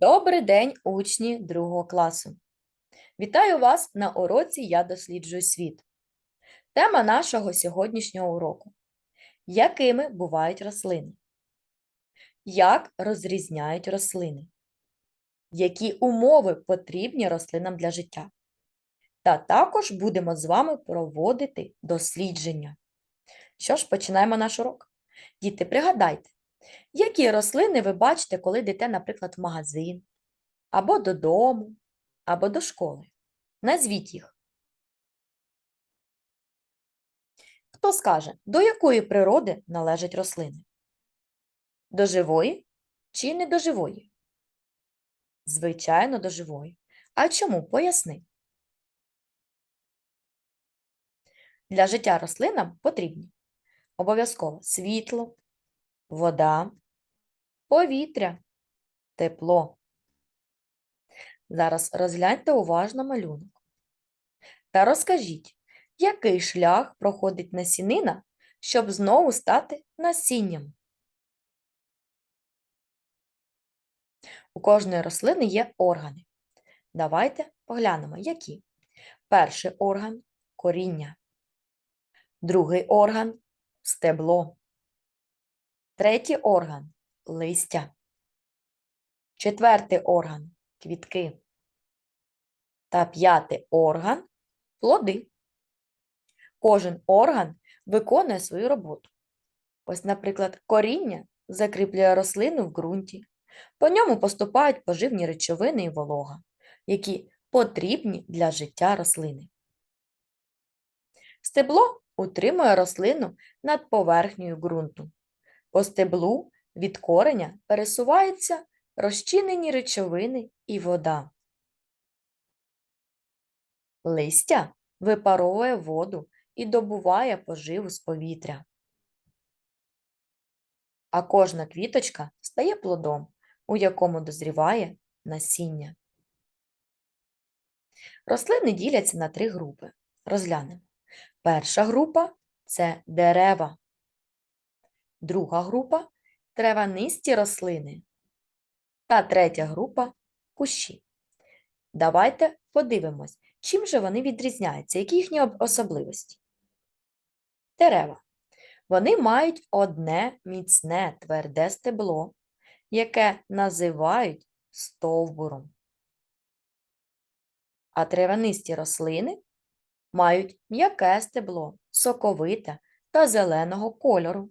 Добрий день, учні другого класу. Вітаю вас на уроці Я досліджую світ. Тема нашого сьогоднішнього уроку: Якими бувають рослини? Як розрізняють рослини? Які умови потрібні рослинам для життя? Та також будемо з вами проводити дослідження. Що ж, починаємо наш урок. Діти, пригадайте, які рослини ви бачите, коли йдете, наприклад, в магазин, або додому, або до школи. Назвіть їх. Хто скаже, до якої природи належать рослини? До живої чи не до живої? Звичайно, до живої. А чому? Поясни. Для життя рослинам потрібні обов'язково світло, вода, повітря, тепло. Зараз розгляньте уважно малюнок. Та розкажіть, який шлях проходить насінина, щоб знову стати насінням? У кожної рослини є органи. Давайте поглянемо, які. Перший орган коріння. Другий орган стебло. Третій орган листя. Четвертий орган квітки. Та п'ятий орган плоди. Кожен орган виконує свою роботу. Ось, наприклад, коріння закріплює рослину в ґрунті. По ньому поступають поживні речовини і волога, які потрібні для життя рослини. Стебло утримує рослину над поверхнею ґрунту. По стеблу від кореня пересуваються розчинені речовини і вода. Листя випаровує воду і добуває поживу з повітря. А кожна квіточка стає плодом, у якому дозріває насіння. Рослини діляться на три групи. Розглянемо. Перша група це дерева. Друга група травянисті рослини. Та третя група кущі. Давайте подивимось, чим же вони відрізняються, які їхні особливості. Дерева. Вони мають одне міцне тверде стебло, яке називають стовбуром. А травянисті рослини мають м'яке стебло, соковите та зеленого кольору.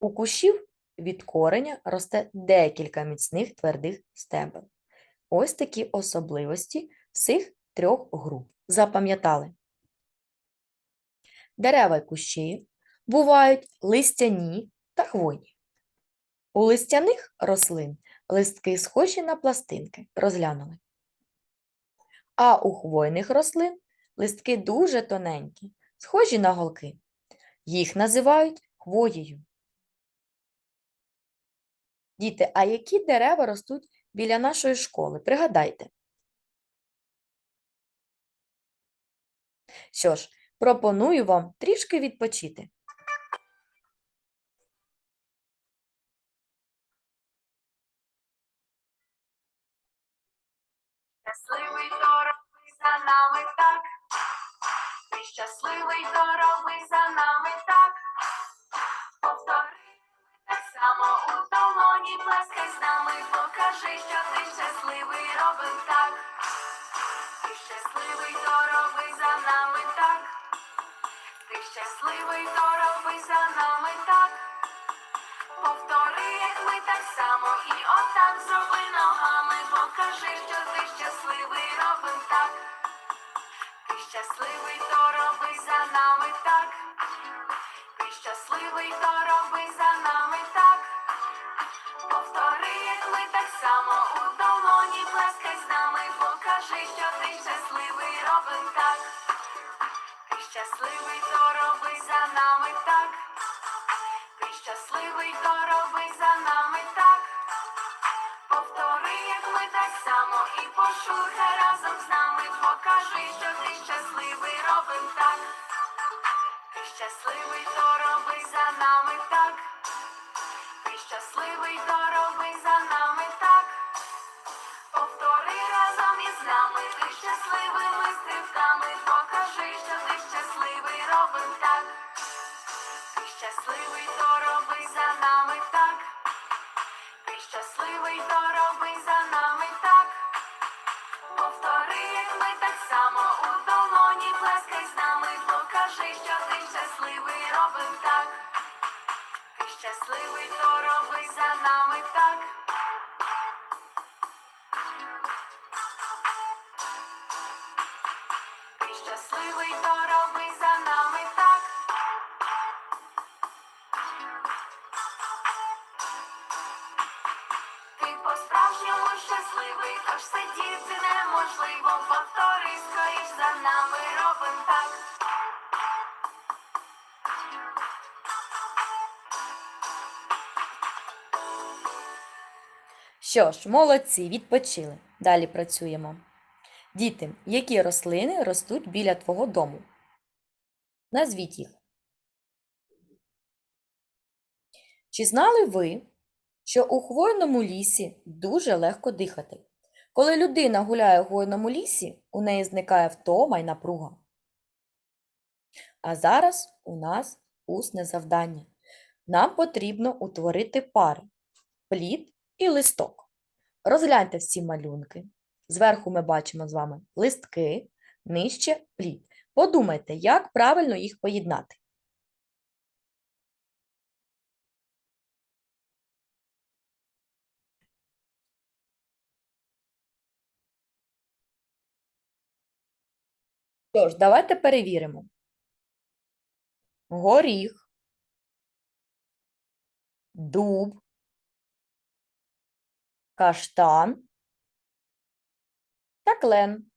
У кущів від кореня росте декілька міцних твердих стебел. Ось такі особливості цих трьох груп. Запам'ятали. Дерева й кущі бувають листяні та хвойні. У листяних рослин листки схожі на пластинки, розглянули. А у хвойних рослин листки дуже тоненькі, схожі на голки. Їх називають хвоєю. Діти, а які дерева ростуть біля нашої школи? Пригадайте. Що ж, пропоную вам трішки відпочити. Долоні, плескай з нами, покажи, що ти щасливий, робив так. Ти щасливий, то роби за нами так. Ти щасливий, то роби за нами так. Повтори, як ми так само, і отак зроби ногами, по-справжньому щасливий, тож сидіти неможливо. Повтори скоріш за нами робим так. Що ж, молодці, відпочили. Далі працюємо. Діти, які рослини ростуть біля твого дому? Назвіть їх. Чи знали ви, що у хвойному лісі дуже легко дихати? Коли людина гуляє у хвойному лісі, у неї зникає втома й напруга. А зараз у нас усне завдання. Нам потрібно утворити пари плід і листок. Розгляньте всі малюнки. Зверху ми бачимо з вами листки, нижче плід. Подумайте, як правильно їх поєднати. Тож, давайте перевіримо. Горіх, дуб, каштан та клен.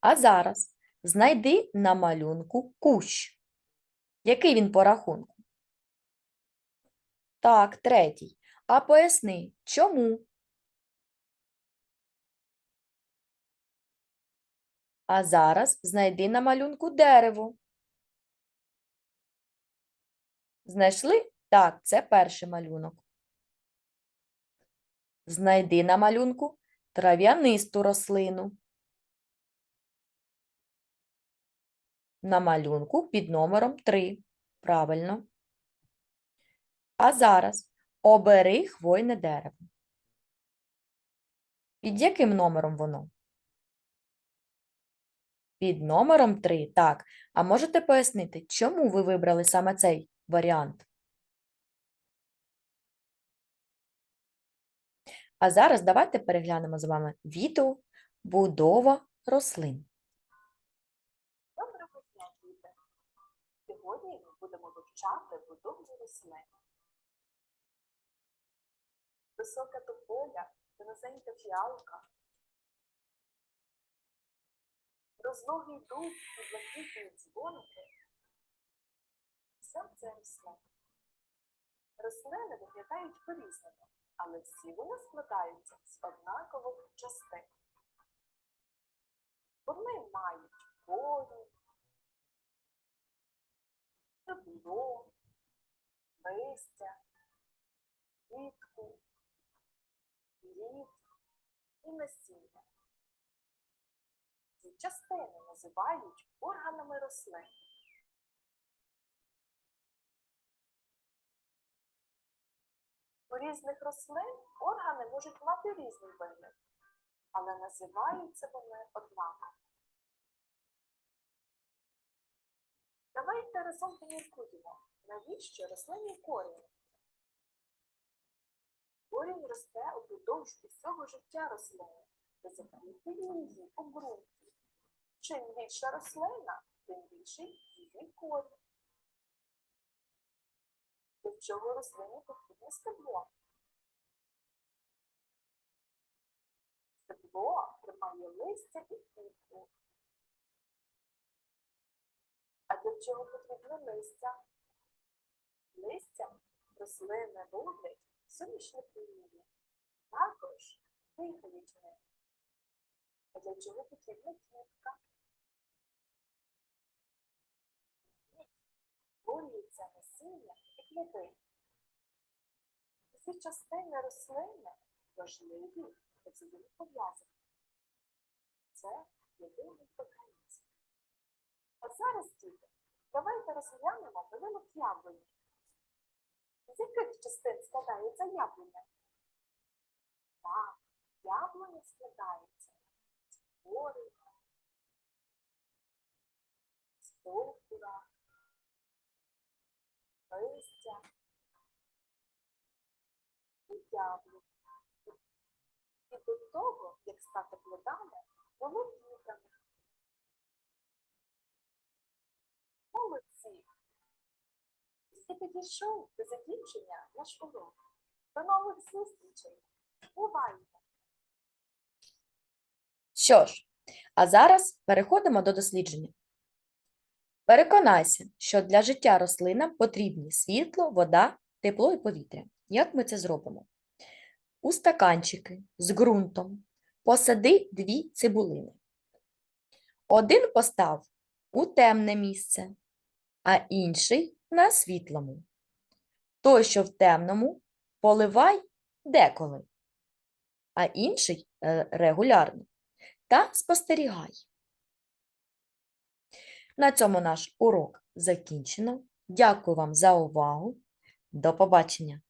А зараз знайди на малюнку кущ. Який він по рахунку? Так, третій. А поясни, чому? А зараз знайди на малюнку дерево. Знайшли? Так, це перший малюнок. Знайди на малюнку трав'янисту рослину. На малюнку під номером 3. Правильно. А зараз обери хвойне дерево. Під яким номером воно? Під номером 3. Так. А можете пояснити, чому ви вибрали саме цей варіант? А зараз давайте переглянемо з вами відео «Будова рослин». Доброго дня, діти! Сьогодні ми будемо вивчати будову рослин. Висока тополя та низенька фіалка, розлогий дуб і блакитні дзвоники. Все це рослини. Виглядають по-різному, але всі вони складаються з однакових частин. Вони мають корінь, тепло, листя, квітку, плід і насіння. Частини називають органами рослин. У різних рослин органи можуть мати різний вигляд, але називаються вони однаково. Давайте разом поміркуємо, навіщо рослині корінь? Корінь росте упродовж усього життя рослини та закріплює її у ґрунті. Більша рослина, тим більший її корінь. Для чого рослині потрібне стебло? Стебло тримає листя і квітку. А для чого потрібне листя? Листя рослини ловлять сонячне проміння. Також дихають. А для чого потрібна квітка? Насіння і плоди. Усі частини рослини важливі та взаємопов'язані. Це єдиний організм. А зараз, діти, давайте розглянемо будинок яблуні. З яких частин складається яблуня? Так, яблуня складається з коріння, з стовбура, листя і яблук. І до того, як стати плодами, було квітами. Молодці! І підійшов до закінчення наш урок. До нових зустрічей! Бувайте! Що ж, а зараз переходимо до дослідження. Переконайся, що для життя рослинам потрібні світло, вода, тепло і повітря. Як ми це зробимо? У стаканчики з ґрунтом посади дві цибулини. Один постав у темне місце, а інший на світлому. Той, що в темному, поливай деколи, а інший е, регулярно та спостерігай. На цьому наш урок закінчено. Дякую вам за увагу. До побачення!